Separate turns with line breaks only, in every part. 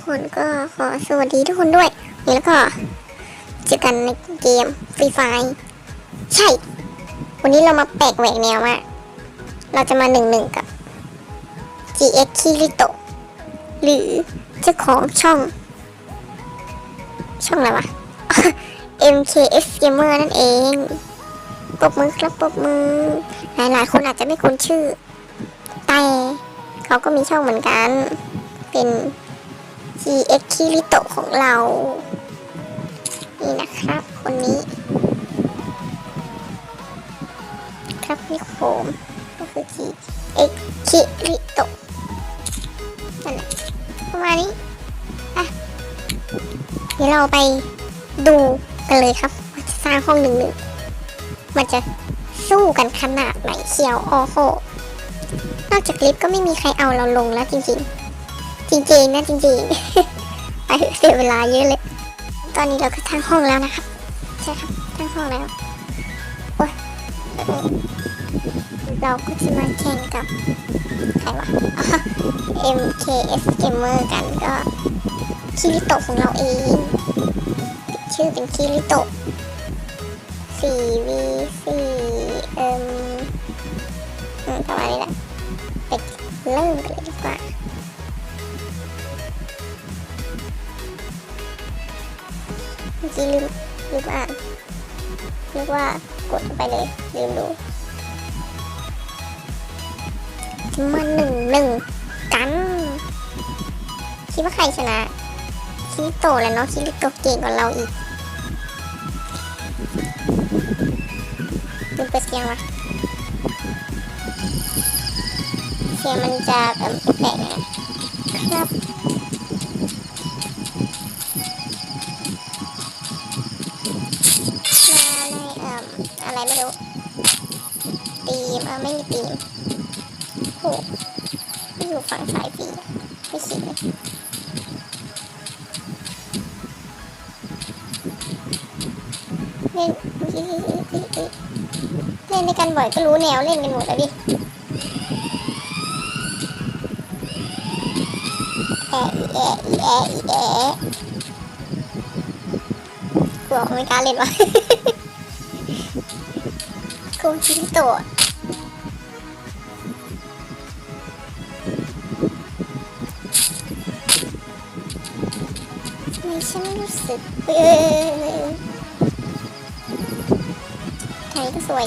ครับทุกคนก็ขอสวัสดีทุกคนด้วย แล้วก็เจอกันในเกมฟรีไฟใช่ วันนี้เรามาแปลกแหวกแนวมาเราจะมาหนึ่งหนึ่งกับ GX Kirito หรือเจ้าของช่อง ช่องอะไรวะ MKS Gamer นั่นเองปบมือครับปบมือ หลายๆ คนอาจจะไม่คุ้นชื่อ แต่เขาก็มีช่องเหมือนกัน เป็น GX Kirito ของเรา นี่นะครับ คนนี้ ครับนิโคมก็คือ GX Kirito นั่นแหละประมาณนี้อะเดี๋ยวเราไปดูกันเลยครับว่าจะสร้างห้องหนึ่งหนึ่งมันจะสู้กันขนาดไหนเชียวโอ้โหนอกจากลิฟต์ก็ไม่มีใครเอาเราลงแล้วจริงๆ จริงๆนะจริงๆ ไปเสียเวลาเยอะเลย ตอนนี้เราก็ทั้งห้องแล้วนะครับ ใช่ครับทั้งห้องแล้ว โอ้ยเราก็จะมาแข่งกับใครวะ MKS Gamer กันก็คิริโตของเราเอง ชื่อเป็นคิริโต 4v 4 เอิ่มประมาณนี้แหละไปเริ่มกันเลยดีกว่า เมื่อกี้ลืมลืมอ่านนึกว่ากดไปเลยลืมดูมาหนึ่งหนึ่งกันคิดว่าใครชนะคิริโตแล้วเนาะคิริโตเก่งกว่าเราอีกลืมเปิดเสียงวะเสียงมันจะแปลกๆนะครับ มเออไม่มีตีมโอ้ไม่อยู่ฝั่งซ้ายปีไม่สิเลยเล่นเล่นด้วยกันบ่อยก็รู้แนวเล่นกันหมดแล้วดิแอะแอะแอะแอะกลัวไม่กล้าเล่นวะโกงชิริโต ไมฉันไม่รู้สึกเออทางนี้ก็สวย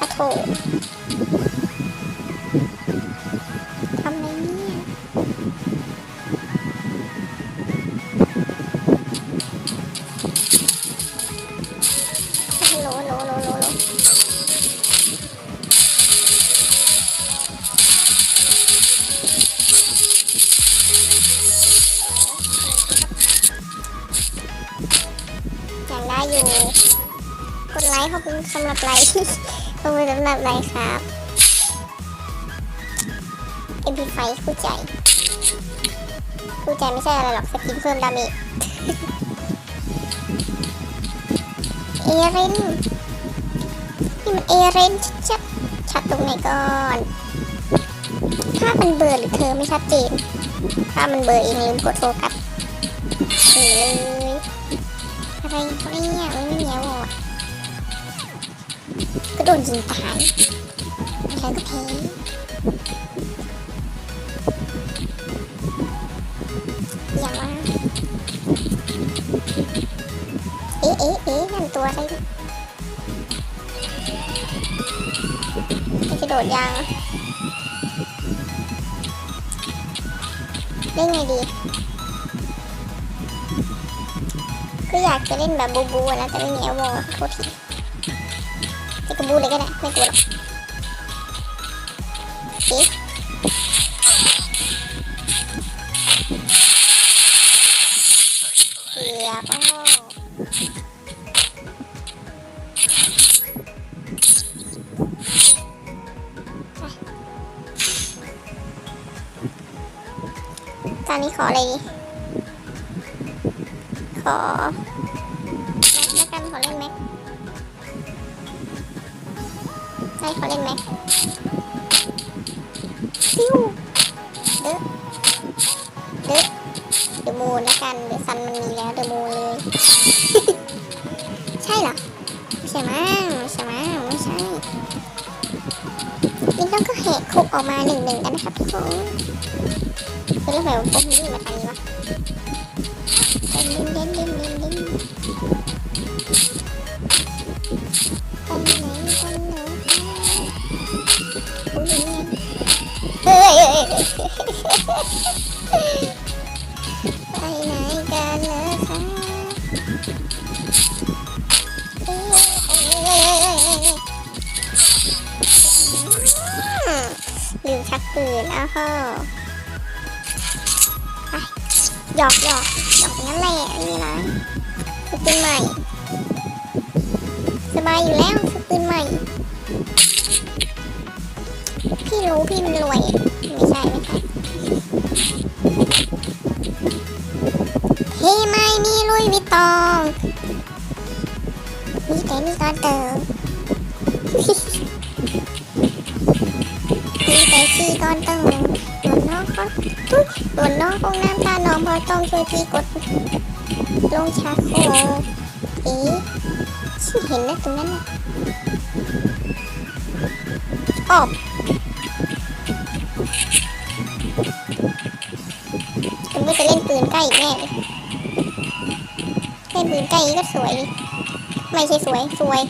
ปะโถ สำหรับไลค์ขอบคุณสำหรับไลค์ครับ MP5 คู่ใจคู่ใจไม่ใช่อะไรหรอกสกินเพิ่มดาเมจเอเรนนี่มันเอเรนชัดชัดตรงไหนก่อนถ้ามันเบอร์หรือเธอไม่ชัดเจน ถ้ามันเบอร์เองลืมกดโฟกัสเลยอะไรเดนยิงตายแล้วก็แพ้อย่างว่าเอ๊ะเอ๊ะเอ๊ะนั่นตัวอะไรเนี่ยจะกระโดดยังเล่นไงดี ก็อยากจะเล่นแบบบูบูอะนะ แต่ไม่มีอลโมโทษที จะกระบูเลยก็ได้ไม่กลัวหรอกเอ๊ะเสียบอ้ตอนนี้ขออะไรดีขอ ให้ขอเล่นแม็กซิวเด้อเด้อมูนแล้วกันเดอะซันมันมีแล้วเดอะมูนเลย ใช่เหรอไม่ใช่มั้งไม่ใช่มั้งไม่ใช่นี่ต้องก็แหกคุกออกมาหนึ่งหนึ่งกันนะครับทุกคนคือแล้วแบบผมวิ่งมาทางนี้ ลืมชักปืนอ้าวโหไปหยอกหยอกหยอกงนั้นแหละไม่มีอะคือปืนใหม่ สบายอยู่แล้วซื้อปืนใหม่ พี่รู้พี่มันรวย ไม่ใช่ มีตตองมีแต่มีตอนเติมมีแต่ชีตอนเติมหนุนน้องเขาตุ๊ยหนุนน้องคงน้ำตาน้องพอต้องช่วยพี่กดลงชาโคเอ๊ะฉันเห็นนะตรงนั้นนะออกคุณก็จะเล่นปืนใกล้อีกแน่ เลยเล่นปืนใกล้ก็สวย ไม่ใช่สวย สวย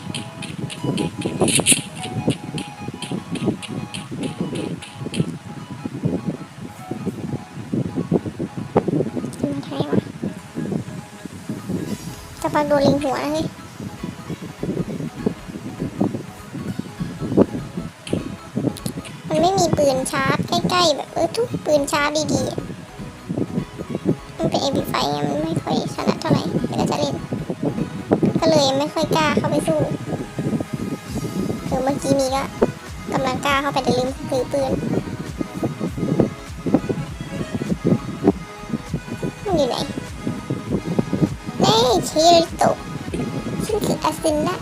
จะพักโดนลิงหัวเฮ้ยมันไม่มีปืนชาร์จใกล้ๆแบบเออทุกปืนชาร์จดีๆ มันเป็น MP5 ไงมันไม่ค่อยถนัดเท่าไหร่แต่ก็จะเล่น ก็เลยไม่ค่อยกล้าเข้าไปสู้ คือเมื่อกี้นี้ก็กำลังกล้าเข้าไปแต่ลืมถือปืนมันอยู่ไหนเน่ชิริโตะฉันคืออาซินะ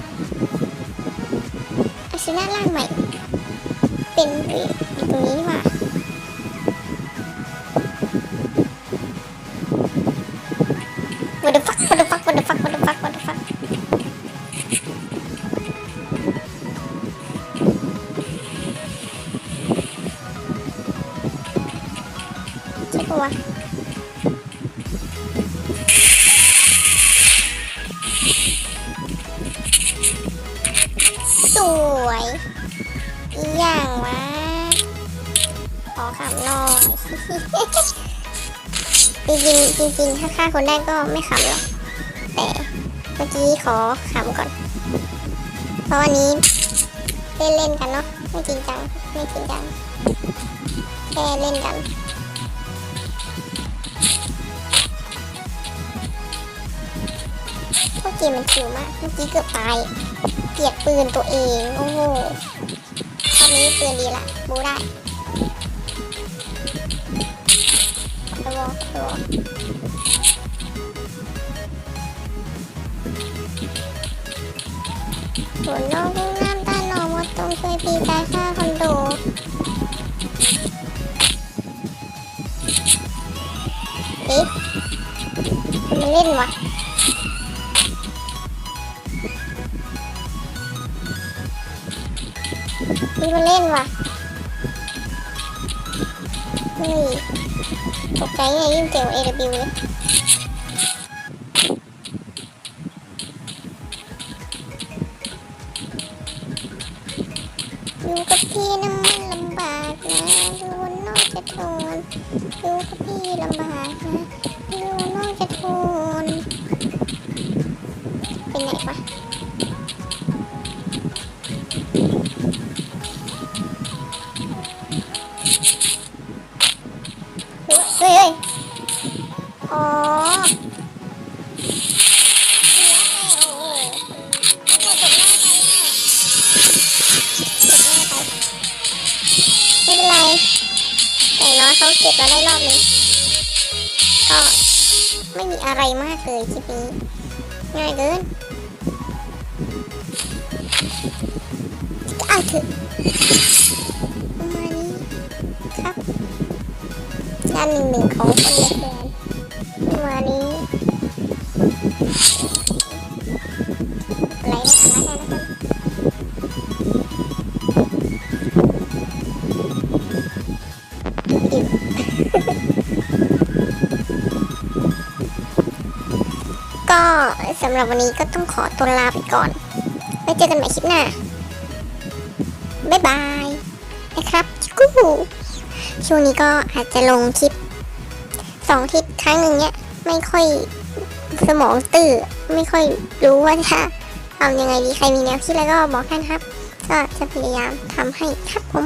อาซินะร่างใหม่ เป็นตรงนี้นี่หว่า ขำหน่อยจริงจริงๆถ้าฆ่าคนได้ก็ไม่ขำหรอก แต่เมื่อกี้ขอขำก่อน เพราะวันนี้เล่นเล่นๆกันเนาะไม่จริงจังไม่จริงจังแค่เล่นกันพวกเกมมันชิวมากเมื่อกี้เกือบตายเกียดปืนตัวเอง โอ้โหตอนนี้ปืนดีละบูได้ะวอตะวอส่วนน้องกุ้งน้ำตาง ใจไงยิ่งเจ๋ง AW เลยอยู่กับพี่น้ำมันลำบากนะดูว่าน้องจะทนอยู่กับพี่ลำบากนะดูว่าน้องจะทนเป็นไงวะ เขาเก็บเราได้รอบนึงก็ไม่มีอะไรมากเลยคลิปนี้ง่ายเกินเอาเถอะประมาณนี้ครับด้านหนึ่งหนึ่งของคนละแกนประมาณนี้ ก็สำหรับวันนี้ก็ต้องขอตัวลาไปก่อน ไว้เจอกันใหม่คลิปหน้า บ๊ายบายนะครับกูช่วงนี้ก็อาจจะลงคลิปสองคลิปครั้งหนึ่งเนี้ยไม่ค่อยสมองตื้อไม่ค่อยรู้ว่าจะทำยังไงดีใครมีแนวคิดแล้วก็บอกกันครับ ก็จะพยายามทำให้ครับผม